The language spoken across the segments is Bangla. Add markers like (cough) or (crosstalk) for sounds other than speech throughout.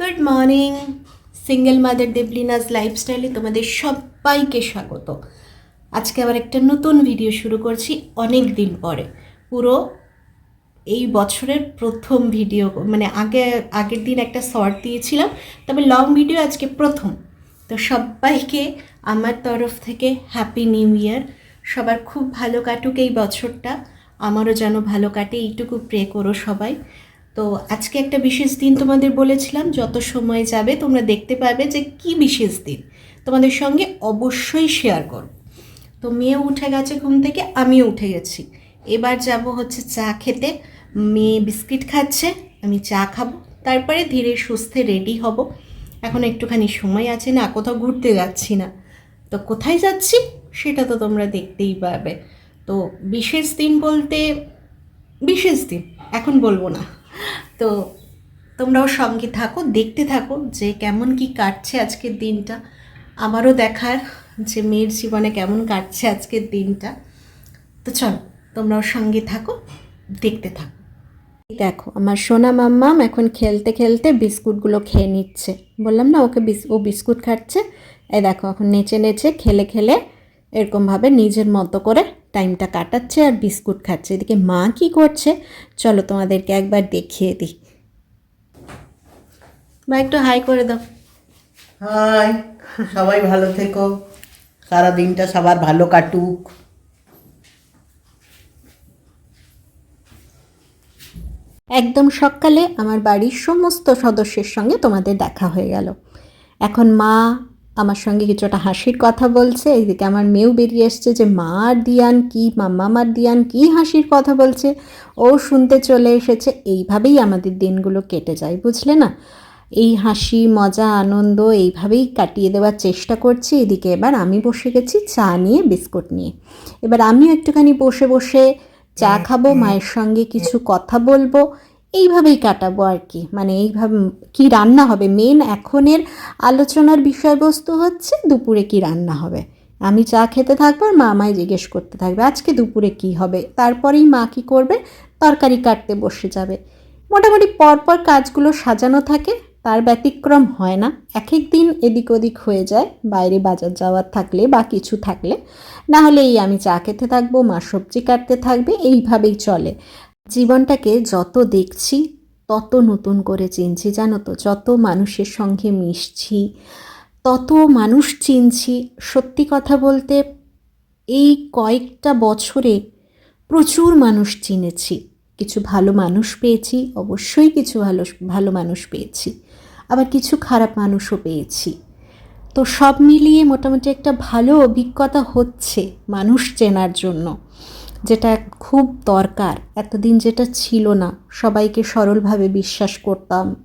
Good morning single mother Deblina's লাইফস্টাইলে তোমাদের সবাইকে স্বাগত। আজকে আবার একটা নতুন ভিডিও শুরু করছি অনেক দিন পরে। পুরো এই বছরের প্রথম ভিডিও মানে আগে, আগের দিন একটা শর্ট দিয়েছিলাম, তবে লং ভিডিও আজকে প্রথম। তো সবাইকে আমার তরফ থেকে হ্যাপি নিউ ইয়ার সবার খুব ভালো কাটুক এই বছরটা। আমারও যেন ভালো কাটে, এইটুকু প্রে করো সবাই। তো আজকে একটা বিশেষ দিন তোমাদের বলেছিলাম, যত সময় যাবে তোমরা দেখতে পাবে যে কি বিশেষ দিন। তোমাদের সঙ্গে অবশ্যই শেয়ার করব। তো মেয়ে উঠে গেছে ঘুম থেকে, আমিও উঠে গেছি। এবার যাব হচ্ছে চা খেতে। মেয়ে বিস্কিট খাচ্ছে, আমি চা খাব। তারপরে ধীরে সুস্থে রেডি হব। এখন একটুখানি সময় আছে না, কোথাও ঘুরতে যাচ্ছি না। তো কোথায় যাচ্ছি সেটা তো তোমরা দেখতেই পাবে। তো বিশেষ দিন বলতে, বিশেষ দিন, এখন বলব না। তো তোমরাও সঙ্গে থাকো, দেখতে থাকো যে কেমন কি কাটছে আজকের দিনটা। আমারও দেখার যে মেয়ের জীবনে কেমন কাটছে আজকের দিনটা। তো চলো, তোমরাও সঙ্গে থাকো, দেখতে থাকো। দেখো, আমার সোনা মাম্মাম এখন খেলতে খেলতে বিস্কুটগুলো খেয়ে নিচ্ছে। বললাম না, ওকে বিস, ও বিস্কুট খাচ্ছে। এই দেখো, এখন নেচে নেচে খেলে খেলে এরকমভাবে নিজের মতো করে টাইমটা কাটাচ্ছে আর বিস্কুট খাচ্ছে। এদিকে মা কি করছে? চলো তোমাদেরকে একবার দেখিয়ে দিই। মা একটু হাই করে দাও। হাই সবাই ভালো থেকো। সারা দিনটা সবার ভালো কাটুক। একদম সকালে আমার বাড়ির সমস্ত সদস্যের সঙ্গে তোমাদের দেখা হয়ে গেল। এখন মা আমার সঙ্গে কিছুটা হাসির কথা বলছে এইদিকে আমার মেয়েও বেরিয়ে এসছে যে মা আর দিয়ান কি? মাম্মা মার দিয়ান কি হাসির কথা বলছে? ও শুনতে চলে এসেছে এইভাবেই আমাদের দিনগুলো কেটে যায় বুঝলে না? এই হাসি মজা আনন্দ এইভাবেই কাটিয়ে দেওয়ার চেষ্টা করছি। এদিকে এবার আমি বসে গেছি চা নিয়ে বিস্কুট নিয়ে। এবার আমিও একটুখানি বসে বসে চা খাব মায়ের সঙ্গে কিছু কথা বলব। এইভাবেই কাটাবো আর কি। মানে এইভাবে কি রান্না হবে? মেন এখনের আলোচনার বিষয়বস্তু হচ্ছে দুপুরে কি রান্না হবে। আমি চা খেতে থাকব আর মা আমায় জিজ্ঞেস করতে থাকবে, আজকে দুপুরে কি হবে? তারপরেই মা কি করবে? তরকারি কাটতে বসে যাবে। মোটামুটি পরপর কাজগুলো সাজানো থাকে, তার ব্যতিক্রম হয় না। এক এক দিন এদিক ওদিক হয়ে যায়, বাইরে বাজার যাওয়ার থাকলে বা কিছু থাকলে। না হলে এই আমি চা খেতে থাকব, মা সবজি কাটতে থাকবে, এইভাবেই চলে। জীবনটাকে যত দেখছি, তত নতুন করে চিনছি, জানো তো? যত মানুষের সঙ্গে মিশছি, তত মানুষ চিনছি। সত্যি কথা বলতে, এই কয়েকটা বছরে প্রচুর মানুষ চিনেছি। কিছু ভালো মানুষ পেয়েছি, অবশ্যই কিছু ভালো ভালো মানুষ পেয়েছি। আবার কিছু খারাপ মানুষও পেয়েছি। তো সব মিলিয়ে মোটামুটি একটা ভালো অভিজ্ঞতা হচ্ছে মানুষ চেনার জন্য। যেটা খুব দরকার। এতদিন যেটা ছিল না, সবাইকে সরলভাবে বিশ্বাস করতাম।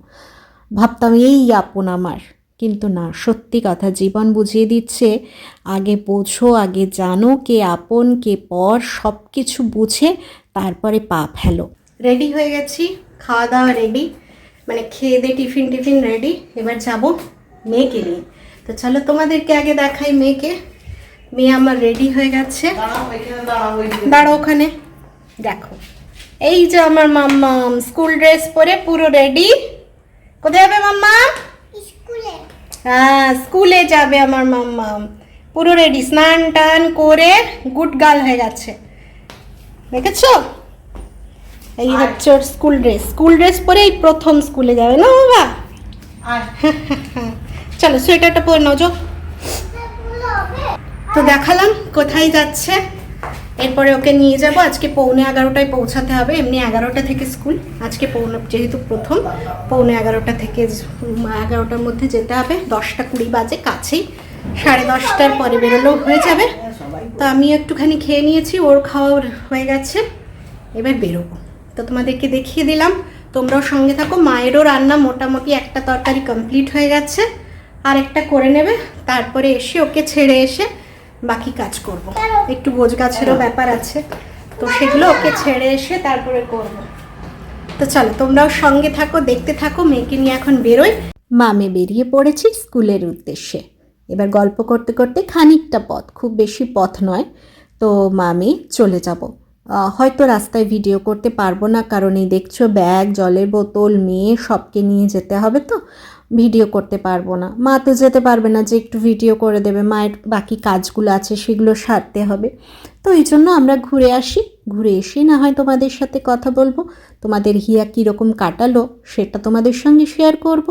ভাবতাম, এই আপন আমার। কিন্তু না, সত্যি কথা, জীবন বুঝিয়ে দিচ্ছে, আগে বোঝো, আগে জানো কে আপন, কে পর সব কিছু বুঝে তারপরে পা ফেলো। রেডি হয়ে গেছি খাওয়া দাওয়া রেডি মানে খেয়ে দিয়ে টিফিন টিফিন রেডি এবার যাব মেয়েকে নিয়ে। তো চলো তোমাদেরকে আগে দেখাই মেয়েকে। মেয়ে আমার রেডি হয়ে গেছে। দাঁড়ো ওখানে। দেখো। এই যে আমার মাম্মা স্কুল ড্রেস পরে পুরো রেডি কোথায় যাবে মাম্মা হ্যাঁ স্কুলে যাবে আমার মাম্মা পুরো রেডি স্নান টান করে গুড গার্ল হয়ে গেছে। দেখেছ? এই হচ্ছে ওর স্কুল ড্রেস স্কুল ড্রেস পরে এই প্রথম স্কুলে যাবে না বাবা? (laughs) চলো সোয়েটারটা পরে নাও যাও। তো দেখালাম, কোথায় যাচ্ছে। এরপরে ওকে নিয়ে যাব। আজকে পৌনে এগারোটায় পৌঁছাতে হবে। এমনি এগারোটা থেকে স্কুল। আজকে পৌনে যেহেতু প্রথম, পৌনে এগারোটা থেকে এগারোটার মধ্যে যেতে হবে। দশটা কুড়ি বাজে কাছেই। সাড়ে দশটার পরে বেরোলেও হয়ে যাবে। তো আমি একটুখানি খেয়ে নিয়েছি, ওর খাওয়া হয়ে গেছে। এবার বেরোবো। তো তোমাদেরকে দেখিয়ে দিলাম। তোমরাও সঙ্গে থাকো। মায়েরও রান্না মোটামুটি একটা তরকারি কমপ্লিট হয়ে গেছে। আর একটা করে নেবে। তারপরে এসে ওকে ছেড়ে এসে বাকি কাজ করব। একটু গোছ গাছেরও ব্যাপার আছে। তো সেগুলো ওকে ছেড়ে এসে তারপরে করব। তো চলো, তোমরাও সঙ্গে থাকো, দেখতে থাকো, মেয়েকে নিয়ে এখন বেরোই। মামে বেরিয়ে পড়েছি স্কুলের উদ্দেশ্যে। এবার গল্প করতে করতে খানিকটা পথ, খুব বেশি পথ নয়। তো মামি চলে যাব। হয়তো রাস্তায় ভিডিও করতে পারব না, কারণ এই দেখছ ব্যাগ, জলের বোতল, মেয়ে, সবকে নিয়ে যেতে হবে তো। ভিডিও করতে পারব না। মা তো যেতে পারবে না যে একটু ভিডিও করে দেবে, মায়ের বাকি কাজগুলো আছে সেগুলো সারতে হবে। তো এই জন্য আমরা ঘুরে আসি। ঘুরে এসে না হয় তোমাদের সাথে কথা বলব। তোমাদের হিয়া কীরকম কাটালো সেটা তোমাদের সঙ্গে শেয়ার করব।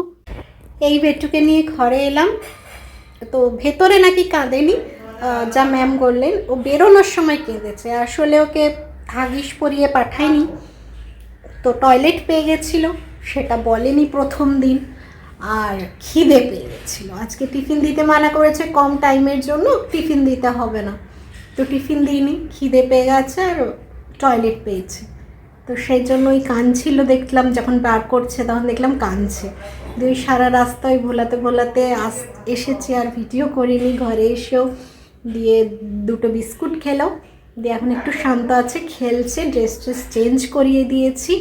এই বেটুকে নিয়ে ঘরে এলাম। তো ভেতরে নাকি কাঁদেনি যা ম্যাম বললেন। ও বেরোনোর সময় কেঁদেছে। আসলে ওকে হাগিস পরিয়ে পাঠায়নি। তো টয়লেট পেয়ে গেছিল, সেটা বলেনি প্রথম দিন। আর খিদে পেয়ে গেছিল আজকে টিফিন দিতে মানা করেছে কম টাইমের জন্য, টিফিন দিতে হবে না। তো টিফিন দিইনি, খিদে পেয়ে গেছে আর টয়লেট পেয়েছে। তো সেই জন্য ওই কাঁদছিল, দেখলাম যখন বার করছে তখন দেখলাম কাঁদছে। দুই সারা রাস্তায় ভোলাতে ভোলাতে আস, এসেছি আর ভিডিও করিনি, ঘরে এসেও দিয়ে দুটো বিস্কুট খেলো। দিয়ে এখন একটু শান্ত আছে, খেলছে ড্রেস ট্রেস চেঞ্জ করিয়ে দিয়েছি।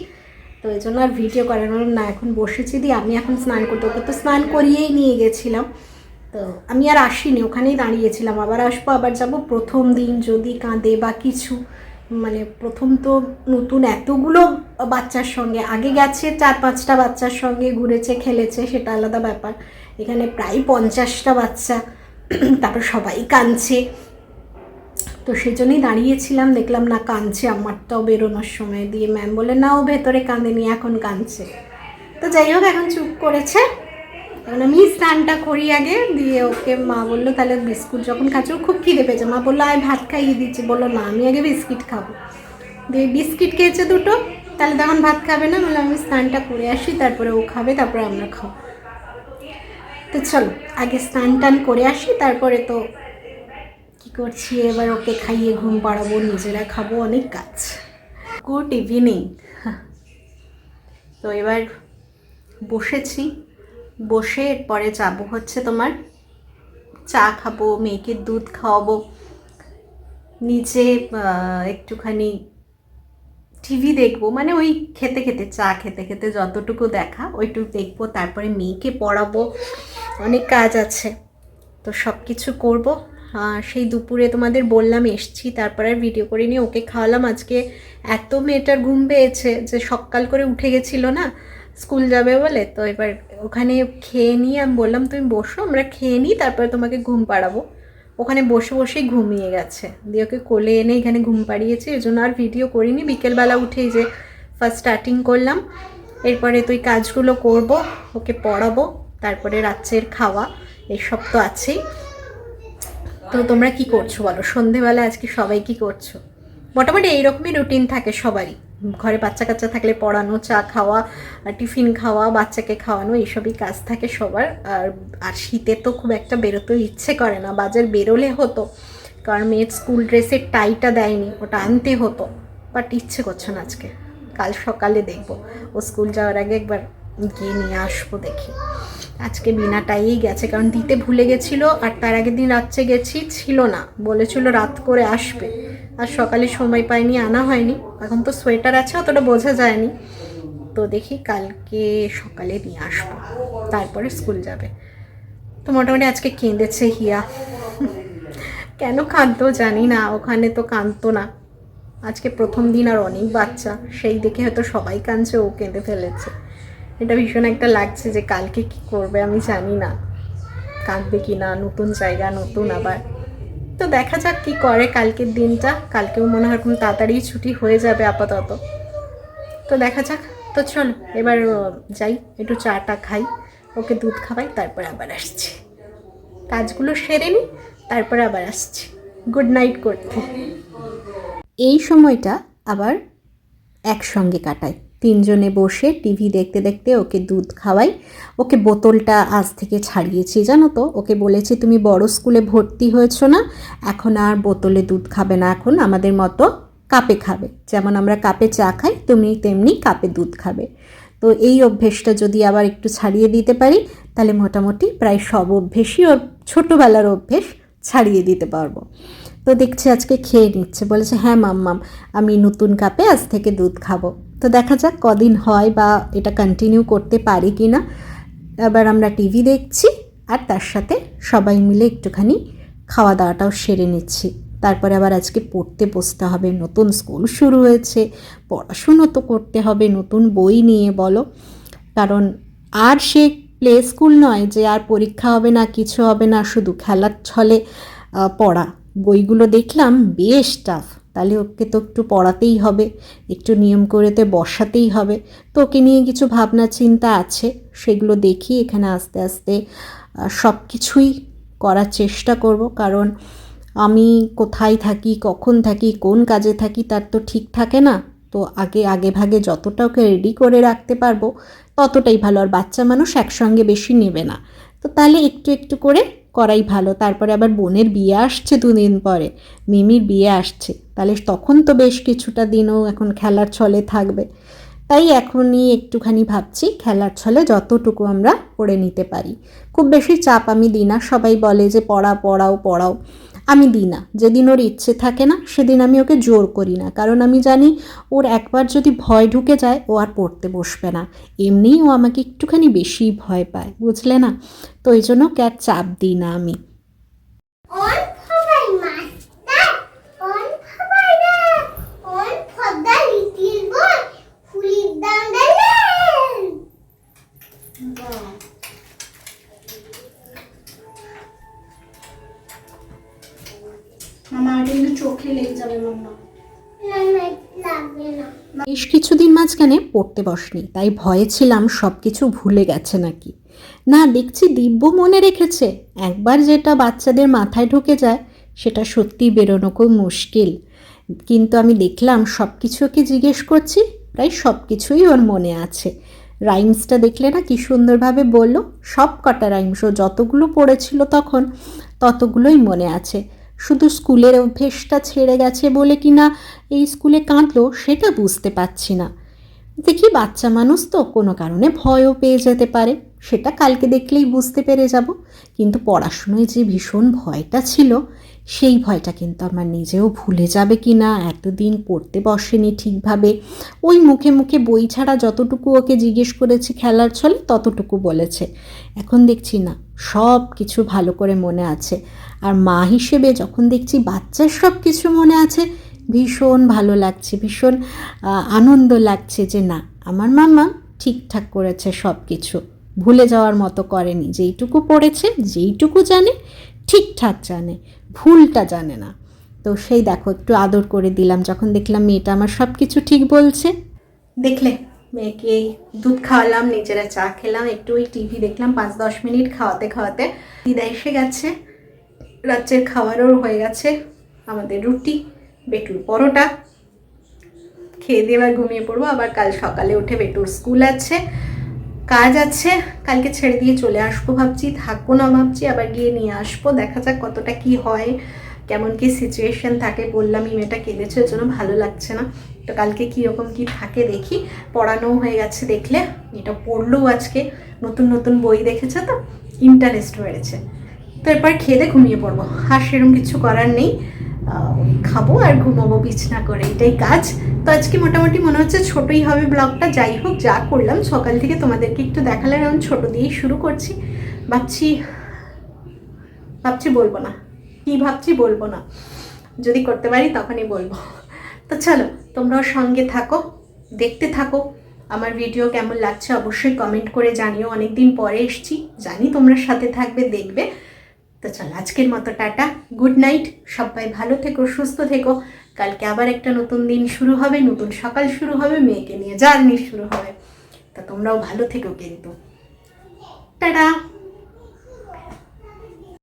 তো এই জন্য আর ভিডিও করার না। এখন বসেছি দিয়ে আমি এখন স্নান করতে ওকে তো স্নান করিয়েই নিয়ে গেছিলাম। তো আমি আর আসিনি, ওখানেই দাঁড়িয়েছিলাম। আবার আসব, আবার যাব। প্রথম দিন যদি কাঁদে বা কিছু মানে প্রথম তো নতুন এতগুলো বাচ্চার সঙ্গে। আগে গেছে চার পাঁচটা বাচ্চার সঙ্গে, ঘুরেছে, খেলেছে, সেটা আলাদা ব্যাপার। এখানে প্রায় পঞ্চাশটা বাচ্চা। তারপর সবাই কাঁদছে। তো সেই জন্যই দাঁড়িয়েছিলাম, দেখলাম না কাঁদছে আমারটাও বেরোনোর সময় দিয়ে। ম্যাম বলে না ও ভেতরে কাঁদেনি এখন কাঁদছে। তো যাই হোক, এখন চুপ করেছে। এখন আমি স্নানটা করি আগে, দিয়ে ওকে মা বলল, তাহলে বিস্কুট যখন খাচ্ছে, ও খুব খিদে পেয়েছে। মা বলল, আয় ভাত খাইয়ে দিচ্ছি। বলল, না, আমি আগে বিস্কিট খাব। দিয়ে বিস্কিট খেয়েছে দুটো, তাহলে তখন ভাত খাবে না বলে আমি স্নানটা করে আসি, তারপরে ও খাবে, তারপরে আমরা খাব। তো চলো, আগে স্নান টান করে আসি, তারপরে তো করছি, এবার ওকে খাইয়ে ঘুম পাড়াবো, নিজেরা খাব, অনেক কাজ। Good evening. তো এবার বসেছি, বসে এরপরে যাব হচ্ছে তোমার চা খাব, মেয়েকে দুধ খাওয়াবো নিচে একটুখানি টিভি দেখব মানে ওই খেতে খেতে, চা খেতে খেতে যতটুকু দেখা, ওইটুকু দেখব, তারপরে মেয়েকে পড়াবো, অনেক কাজ আছে, তো সব কিছু করব। সেই দুপুরে তোমাদের বললাম এসছি, তারপরে আর ভিডিও করে নিয়ে ওকে খাওয়ালাম। আজকে এত মেয়েটার ঘুম পেয়েছে যে সকাল করে উঠে গেছিল না, স্কুল যাবে বলে। তো এবার ওখানে খেয়ে নিয়ে আমি বললাম, তুমি বসো, আমরা খেয়ে নিই, তারপরে তোমাকে ঘুম পাড়াবো। ওখানে বসে বসেই ঘুমিয়ে গেছে। দিয়ে ওকে কোলে এনে এখানে ঘুম পাড়িয়েছি, এই জন্য আর ভিডিও করিনি। বিকেলবেলা উঠেই যে ফার্স্ট স্টার্টিং করলাম, এরপরে তুই কাজগুলো করব, ওকে পড়াবো, তারপরে রাত্রের খাওয়া, এসব তো আছেই। তো তোমরা কি করছ বলো? সন্ধেবেলা আজকে সবাই কি করছ? মোটামুটি এইরকমই রুটিন থাকে সবারই। ঘরে বাচ্চা কাচ্চা থাকলে পড়ানো, চা খাওয়া টিফিন খাওয়া, বাচ্চাকে খাওয়ানো, এইসবই কাজ থাকে সবার। আর আর শীতে তো খুব একটা বেরোতেও ইচ্ছে করে না। বাজার বেরোলে হতো, কারণ মেয়ের স্কুল ড্রেসের টাইটা দেয়নি, ওটা আনতে হতো। বাট ইচ্ছে করছে না আজকে। কাল সকালে দেখব। ও স্কুল যাওয়ার আগে একবার গিয়ে নিয়ে আসব দেখি। আজকে বিনা টাইয়েই গেছে, কারণ দিতে ভুলে গেছিল আর তার আগের দিন রাত্রে গেছি, ছিল না। বলেছিল রাত করে আসবে। আর সকালে সময় পাইনি, আনা হয়নি। এখন তো সোয়েটার আছে, অতটা বোঝা যায়নি। তো দেখি কালকে সকালে নিয়ে আসব, তারপরে স্কুল যাবে। তো মোটামুটি আজকে কেঁদেছে হিয়া। কেন কাঁদতো জানি না, ওখানে তো কাঁদতো না। আজকে প্রথম দিন আর অনেক বাচ্চা, সেই দেখে হয়তো সবাই কাঁদছে, ও কেঁদে ফেলেছে। এটা ভীষণ একটা লাগছে যে কালকে কি করবে আমি জানি না। কাঁদবে কি না? নতুন জায়গা, নতুন আবার। তো দেখা যাক কি করে কালকের দিনটা। কালকেও মনে হয় কোনো তাড়াতাড়ি ছুটি হয়ে যাবে আপাতত। তো দেখা যাক। তো চল, এবার যাই, একটু চাটা খাই। ওকে দুধ খাওয়াই, তারপর আবার আসছি। কাজগুলো সেরে নিই তারপরে আবার আসছি। গুড নাইট করতে। এই সময়টা আবার একসঙ্গে কাটাই। তিনজনে বসে টিভি দেখতে দেখতে ওকে দুধ খাওয়াই। ওকে বোতলটা আজ থেকে ছাড়িয়েছি, জানো তো? ওকে বলেছি, তুমি বড় স্কুলে ভর্তি হয়েছো না? এখন আর বোতলে দুধ খাবে না, এখন আমাদের মতো কাপে খাবে। যেমন আমরা কাপে চা খাই, তুমি তেমনি কাপে দুধ খাবে। তো এই অভ্যেসটা যদি আবার একটু ছাড়িয়ে দিতে পারি, তাহলে মোটামুটি প্রায় সব অভ্যেসই ওর ছোটোবেলার অভ্যেস ছাড়িয়ে দিতে পারব। তো দেখছি আজকে খেয়ে নিচ্ছে। বলেছে হ্যাঁ মাম্মাম, আমি নতুন কাপে আজ থেকে দুধ খাব। তো দেখা যাক কদিন হয় বা এটা কন্টিনিউ করতে পারি কি না এবার আমরা টিভি দেখছি আর তার সাথে সবাই মিলে একটুখানি খাওয়া দাওয়াটাও সেরে নিচ্ছি। তারপরে আবার আজকে পড়তে বসতে হবে, নতুন স্কুল শুরু হয়েছে, পড়াশুনো তো করতে হবে, নতুন বই নিয়ে বলো। কারণ আর সে প্লে স্কুল নয় যে আর পরীক্ষা হবে না, কিছু হবে না, শুধু খেলার ছলে পড়া। বইগুলো দেখলাম, বেশ টাফ তাহলে ওকে তো একটু পড়াতেই হবে, একটু নিয়ম করেতে বসাতেই হবে। তো ওকে নিয়ে কিছু ভাবনা চিন্তা আছে, সেগুলো দেখি, এখানে আস্তে আস্তে সব কিছুই করার চেষ্টা করব। কারণ আমি কোথায় থাকি, কখন থাকি, কোন কাজে থাকি, তার তো ঠিক থাকে না। তো আগে আগে ভাগে যতটা ওকে রেডি করে রাখতে পারব, ততটাই ভালো। আর বাচ্চা মানুষ একসঙ্গে বেশি নেবে না। তো তাহলে একটু একটু করে করাই ভালো। তারপরে আবার বোনের বিয়ে আসছে দুদিন পরে। মিমির বিয়ে আসছে। তাহলে তখন তো বেশ কিছুটা দিনও এখন খেলার ছলে থাকবে। তাই এখনই একটুখানি ভাবছি খেলার ছলে যতটুকু আমরা করে নিতে পারি। খুব বেশি চাপ আমি দিই না। সবাই বলে যে পড়া পড়াও পড়াও। আমি দিই না। যেদিন ওর ইচ্ছে থাকে না, সেদিন আমি ওকে জোর করি না। কারণ আমি জানি, ওর একবার যদি ভয় ঢুকে যায়, ও আর পড়তে বসবে না। এমনিই ও আমাকে একটুখানি বেশি ভয় পায়, বুঝলে না? তো এই জন্য ক্যাট চাপ দিই না আমি। চোখে লেগে যাবে মাম্মা বেশ কিছুদিন মাঝখানে পড়তে বসনি, তাই ভয়ে ছিলাম সব কিছু ভুলে গেছে নাকি। না, দেখছি দিব্য মনে রেখেছে, একবার যেটা বাচ্চাদের মাথায় ঢুকে যায়, সেটা সত্যি বেরোনো খুব মুশকিল। কিন্তু আমি দেখলাম সব কিছু ওকে জিজ্ঞেস করছি, প্রায় সব কিছুই ওর মনে আছে। রাইমসটা দেখলে না কি সুন্দরভাবে বলল সব কটা রাইমস, ও যতগুলো পড়েছিল তখন ততগুলোই মনে আছে। শুধু স্কুলের অভ্যেসটা ছেড়ে গেছে বলে কি না এই স্কুলে কাঁদলো, সেটা বুঝতে পারছি না। দেখি বাচ্চা মানুষ তো কোনো কারণে ভয়ও পেয়ে যেতে পারে, সেটা কালকে দেখলেই বুঝতে পেরে যাব। কিন্তু পড়াশুনোয় যে ভীষণ ভয়টা ছিল সেই ভয়টা কিন্তু আমার নিজেও ভুলে যাবে কি না এতদিন পড়তে বসেনি ঠিকভাবে। ওই মুখে মুখে বই ছাড়া যতটুকু ওকে জিজ্ঞেস করেছি খেলার ছলে ততটুকু বলেছে। এখন দেখছি না, সব কিছু ভালো করে মনে আছে। আর মা হিসেবে যখন দেখছি বাচ্চার সব কিছু মনে আছে, ভীষণ ভালো লাগছে, ভীষণ আনন্দ লাগছে যে না, আমার মামা ঠিকঠাক করেছে সব কিছু। ভুলে যাওয়ার মতো করেনি, যেইটুকু পড়েছে, যেইটুকু জানে ঠিকঠাক জানে, ভুলটা জানে না। তো সেই দেখো, একটু আদর করে দিলাম, যখন দেখলাম মেয়েটা আমার সব কিছু ঠিক বলছে। দেখলে, মেয়েকে দুধ খাওয়ালাম, নিজেরা চা খেলাম, একটু ওই টিভি দেখলাম, পাঁচ দশ মিনিট খাওয়াতে খাওয়াতে দিদা এসে গেছে। রাত্রের খাওয়ারও হয়ে গেছে, আমাদের রুটি, বেটুর পরোটা। খেয়ে দিয়ে এবার ঘুমিয়ে পড়ব, আবার কাল সকালে উঠে বেটুর স্কুল আছে। কাজ আছে, কালকে ছেড়ে দিয়ে চলে আসব ভাবছি, থাকব না ভাবছি, আবার গিয়ে নিয়ে আসব। দেখা যাক কতটা কি হয়, কেমন কি সিচুয়েশন থাকে বললাম মেয়েটা কেঁদেছে, ওর জন্য ভালো লাগছে না। তো কালকে কীরকম কি থাকে দেখি, পড়ানোও হয়ে গেছে দেখলে, এটা পড়লেও আজকে, নতুন নতুন বই দেখেছে তো ইন্টারেস্ট বেড়েছে। তো এরপর খেলে ঘুমিয়ে পড়ব। আর সেরকম কিছু করার নেই। খাব আর ঘুমাবো বিছনা করে, এটাই কাজ। তো আজকে মোটামুটি মনে হচ্ছে ছোটই হবে ব্লগটা, যাই হোক, যা করলাম। সকাল থেকে তোমাদেরকে একটু দেখালাম, আমি ছোট দিয়েই শুরু করছি। ভাবছি ভাবছি বলব না। কি ভাবছি বলব না। যদি করতে পারি তখনই বলব। তো চলো, তোমরাও সঙ্গে থাকো, দেখতে থাকো। আমার ভিডিও কেমন লাগছে অবশ্যই কমেন্ট করে জানিও। অনেকদিন পরে এসছি। জানি তোমরা সাথে থাকবে, দেখবে। তো চলো, আজকের মতো টাটা, গুড নাইট, সবাই ভালো থেকো, সুস্থ থেকো। কালকে আবার একটা নতুন দিন শুরু হবে, নতুন সকাল শুরু হবে, মেয়েকে নিয়ে জার্নি শুরু হবে। তা তোমরাও ভালো থেকো কিন্তু। টাটা!